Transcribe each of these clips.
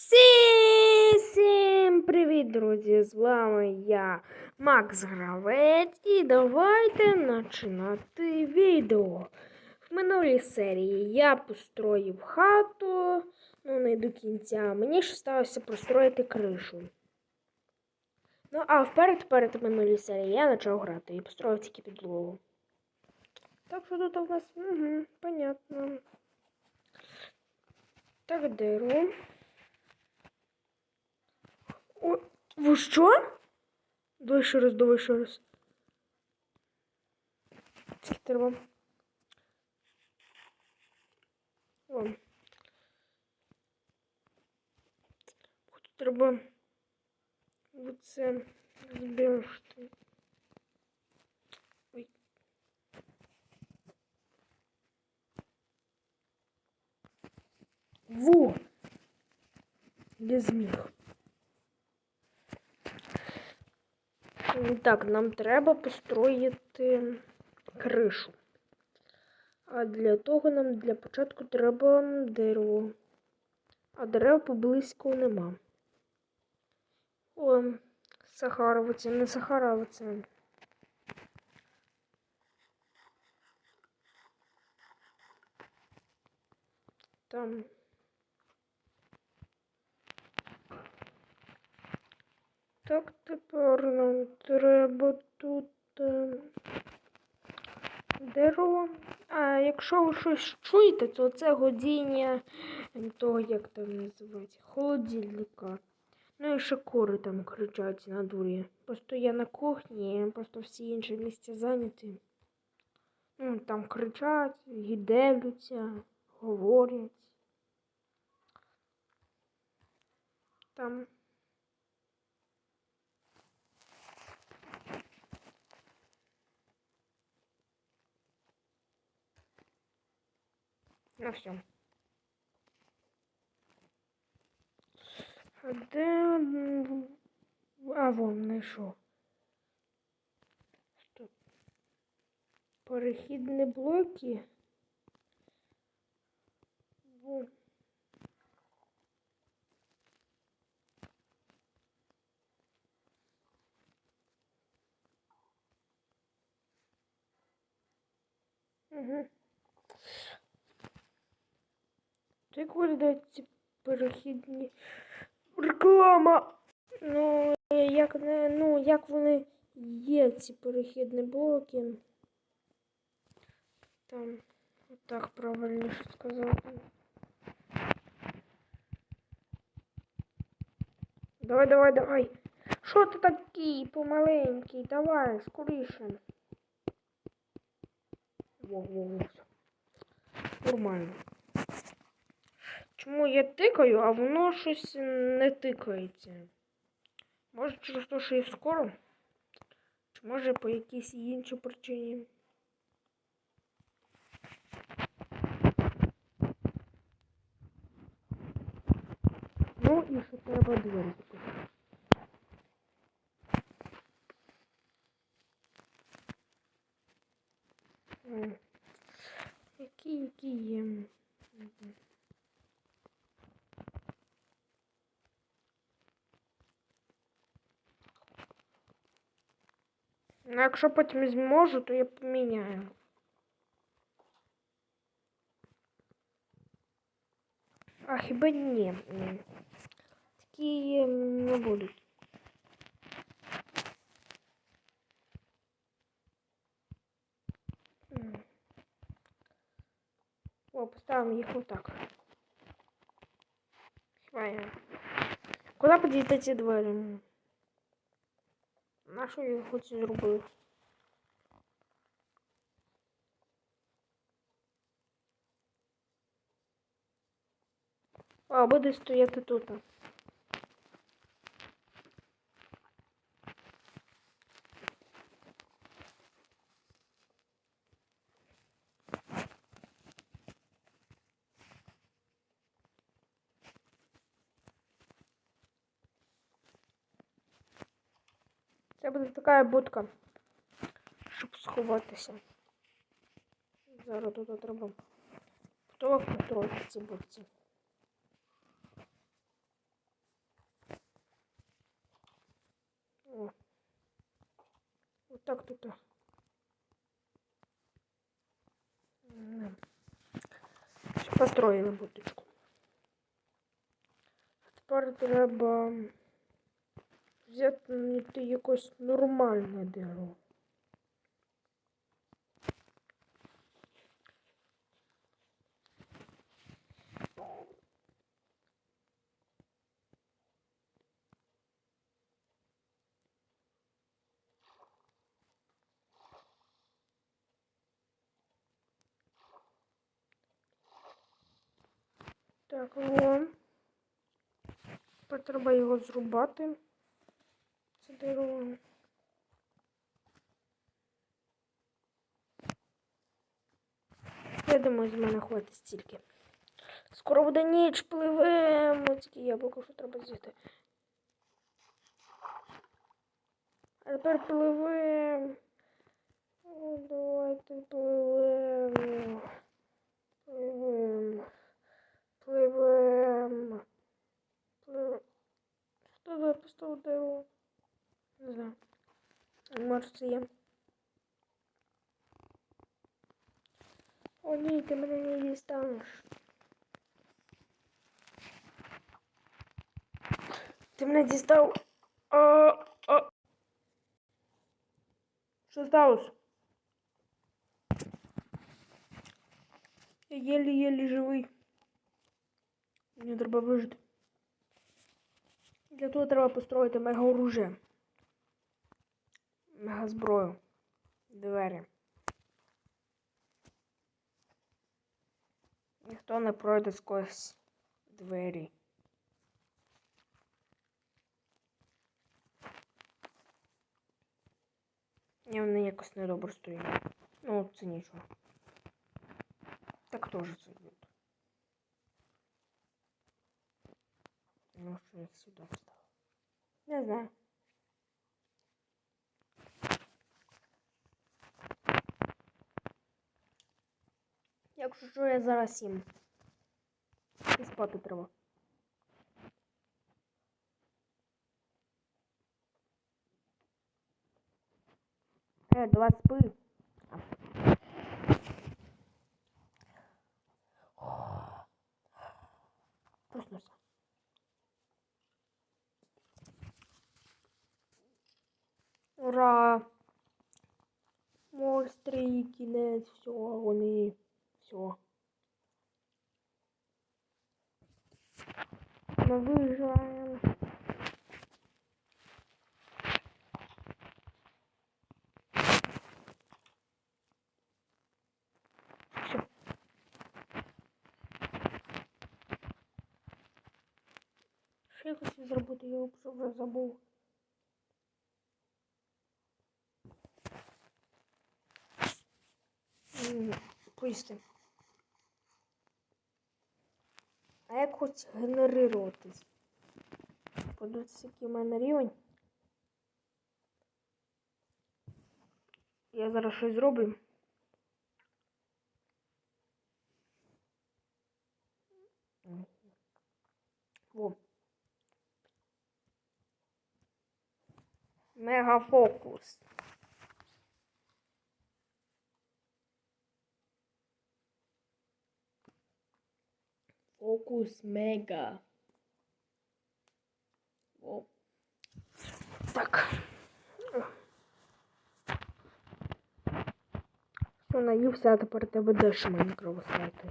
Всі- Всім привіт, друзі! З вами я, Макс Гравець, і давайте починати відео. В минулій серії я построїв хату, ну не до кінця. Мені ще сталося простроїти кришу. Ну, а вперед перед минулій серії я почав грати і построїв тільки підлогу. Так що тут у нас, угу, понятно. Так, дерево. О, ви що? Давай ще раз, давай ще раз. Треба? О. Тут треба оце збережти. Ой. Во! Я зміг. Так, нам треба построїти кришу. А для того нам для початку треба дерево. А дерев поблизько нема. О, Сахаровиця, не Сахаровиця. Там. Так, тепер нам треба тут е, дерево. А якщо ви щось чуєте, то це годіння того, як там називається, холодильника. Ну і ще кури там кричать на дворі. Просто я на кухні, просто всі інші місця зайняті. Ну, там кричать, гідевлються, говорять. Там. Ну все. А де. А вон знайшов. Стоп. Перехідні блоки. Вон. Угу. Як виглядають ці перехідні реклама? Ну, як не, ну, як вони є, ці перехідні блоки. Там, так правильніше сказати. Давай, давай, давай. Що ти такий помаленький? Давай, скоріше. Во-во-во. Нормально. Чому я тикаю, а воно щось не тикається? Може через те, що я скоро? Чи може по якійсь іншій причині? Ну і ще треба двері Ну, якщо потім зможу, то я поміняю. А хіба ні. ні. Такі ем, не будуть. М. О, поставимо їх отак. Хіба я. Куди подійти ці двері? На що він хоч зробив? А, буде стояти тут. Це буде така будка, щоб сховатися. Зараз тут треба. Хто контроль ці будці? О. Ось так тут. Построїли будочку. А тепер треба... взяти знайти якось нормальне дерево. Так, во. Тепер треба його зрубати. Дерево. Я думаю, з мене хватить стільки. Скоро буде ніч, пливемо. Тільки яблуко, що треба з'їсти. А тепер пливемо. Давайте пливемо. Пливемо. Пливем. Пливем. Що за поставив дерево? Не знаю. Може це є. О, ні, ти мене не дістанеш. Ти мене дістав. А, а. Що сталося? Я єлі-єлі живий. Мені треба вижити. Для того треба построїти мега-оружие. Мега-зброю. Двері. Ніхто не пройде сквозь двері. Я вони якось недобре стоять. Ну, це нічого. Так теж це буде. Ну, що їх сюди встав? Не знаю. Якщо що, я зараз їм. І спати треба. Е, давай спи. Проснувся. Ура! Монстри, кінець, все, вони, Все. Ми виїжджаємо. Все. Що я хотів зробити, я вже забув. А як хоч генерируватись? Подивитися, який у мене рівень. Я зараз щось зроблю. Во. Мегафокус. Фокус мега. О. Так. Все, наївся, а тепер тебе деш мене кровостати.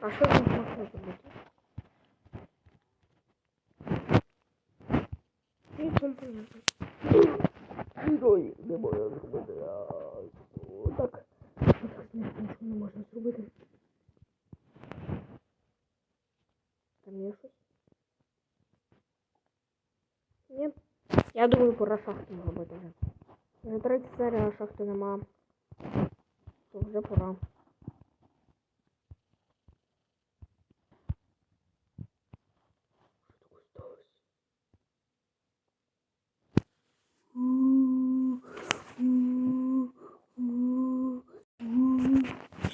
А що тут можна зробити? Нічого понятно. Ой, не можна зробити. Нічого не можна зробити. Там є щось? Ні. Я думаю, пора шахту робити вже. Вже третя серія, шахти нема. То вже пора.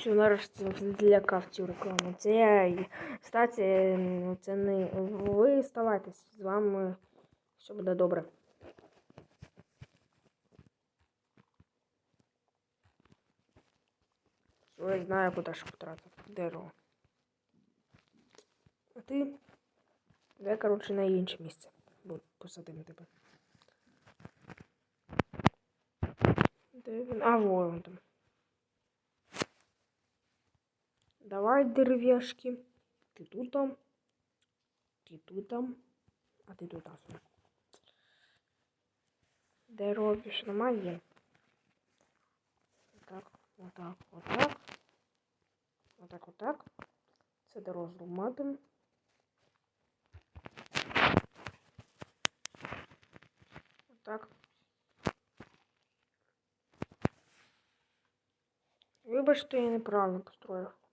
Що нарешті злякав цю рекламу. Це я статі, це не ви ставайтесь з вами Все буде добре. Все, я знаю, куди ж потратити. Дерево. А ти? Я, коротше, на інше місце. Бо посадимо тебе. Де він? А, вон там. Давай, дерев'яшки. Ти тут там. Ти тут там. А ти тут там. Дерева більше немає. Отак, отак, отак. Отак, отак. Це дерево зламатим. Отак. Вибачте, я неправильно построїв.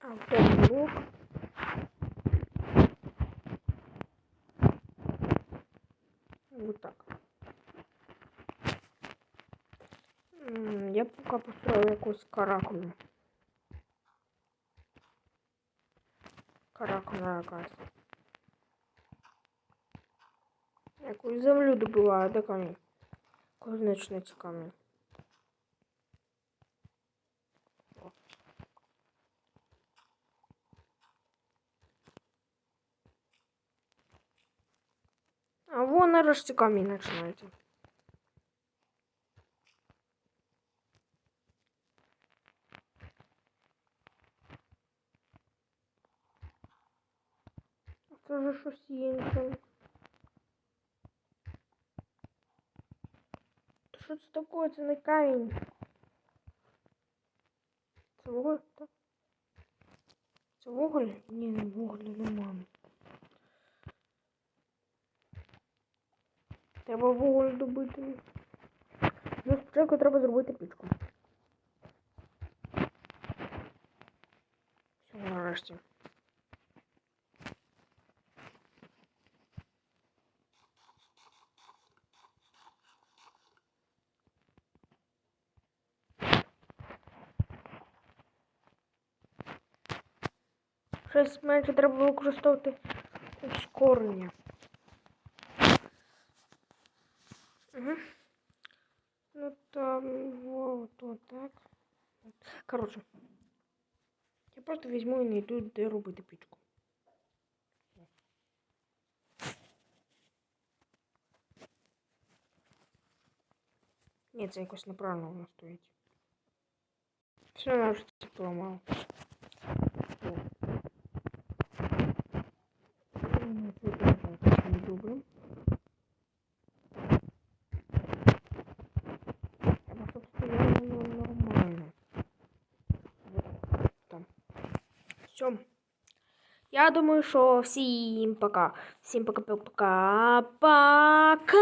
А вот так. Я поки построю якусь каракулю. Каракуля якась. Якусь землю добиваю, де камінь. Почнеться камінь. Вон нарешті камінь починається. Це вже щось інше. Що це таке? Це не камінь. Це вуголь? Це вуголь? Ні, не вуголь, нема. Треба вуголь добити. Ну, спочатку треба зробити пічку. Все, нарешті. Щось менше треба використовувати ускорення. Угу. Ну там вот, вот так. Короче. Я просто візьму і знайду, де робити пічку. Ні, це якось неправильно воно стоїть. Все, я вже це поламав. Я думаю, що всім пока. Всім пока-пока. Пока.